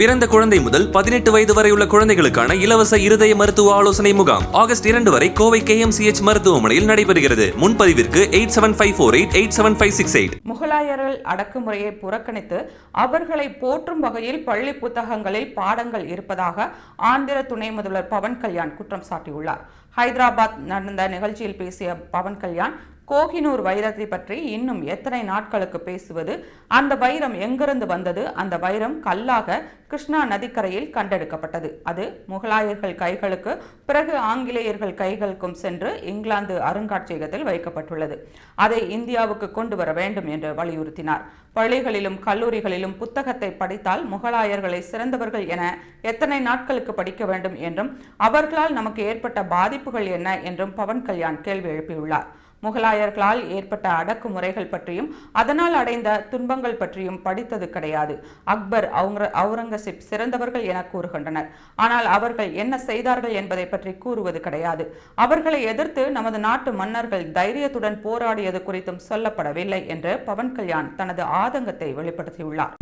பிறந்த குழந்தை முதல் பதினெட்டு வயது வரை உள்ள குழந்தைகளுக்கான இலவச இருதய மருத்துவ ஆலோசனை முகாம் ஆகஸ்ட் இரண்டு வரை கோவை கேஎம்சிஎச் மருத்துவமனையில் நடைபெறுகிறது. முன்பதிவிற்கு eight seven five four eight eight seven five six eight. முகலாயர்கள் அடக்குமுறையை புறக்கணித்து அவர்களை போற்றும் வகையில் பள்ளி புத்தகங்களில் பாடங்கள் இருப்பதாக ஆந்திர துணை முதல்வர் பவன் கல்யாண் குற்றம் சாட்டியுள்ளார். ஹைதராபாத் நடந்த நிகழ்ச்சியில் பேசிய பவன் கல்யாண் கோஹினூர் வைரத்தை பற்றி இன்னும் எத்தனை நாட்களுக்கு பேசுவது? அந்த வைரம் எங்கிருந்து வந்தது? அந்த வைரம் கல்லாக கிருஷ்ணா நதிக்கரையில் கண்டெடுக்கப்பட்டது. அது முகலாயர்கள் கைகளுக்கு பிறகு ஆங்கிலேயர்கள் கைகளுக்கும் சென்று இங்கிலாந்து அருங்காட்சியகத்தில் வைக்கப்பட்டுள்ளது. அதை இந்தியாவுக்கு கொண்டு வர வேண்டும் என்று வலியுறுத்தினார். பள்ளிகளிலும் கல்லூரிகளிலும் புத்தகத்தை படித்தால் முகலாயர்களை சிறந்தவர்கள் என எத்தனை நாட்களுக்கு படிக்க வேண்டும் என்றும் அவர்களால் நமக்கு ஏற்பட்ட பாதிப்புகள் என்ன என்றும் பவன் கல்யாண் கேள்வி எழுப்பியுள்ளார். முகலாயர்களால் ஏற்பட்ட அடக்குமுறைகள் பற்றியும் அதனால் அடைந்த துன்பங்கள் பற்றியும் படித்தது கிடையாது. அக்பர் அவுரங்கசீப் சிறந்தவர்கள் என கூறுகின்றனர். ஆனால் அவர்கள் என்ன செய்தார்கள் என்பதை பற்றி கூறுவது கிடையாது. அவர்களை எதிர்த்து நமது நாட்டு மன்னர்கள் தைரியத்துடன் போராடியது குறித்தும் சொல்லப்படவில்லை என்று பவன் கல்யாண் தனது ஆதங்கத்தை வெளிப்படுத்தியுள்ளார்.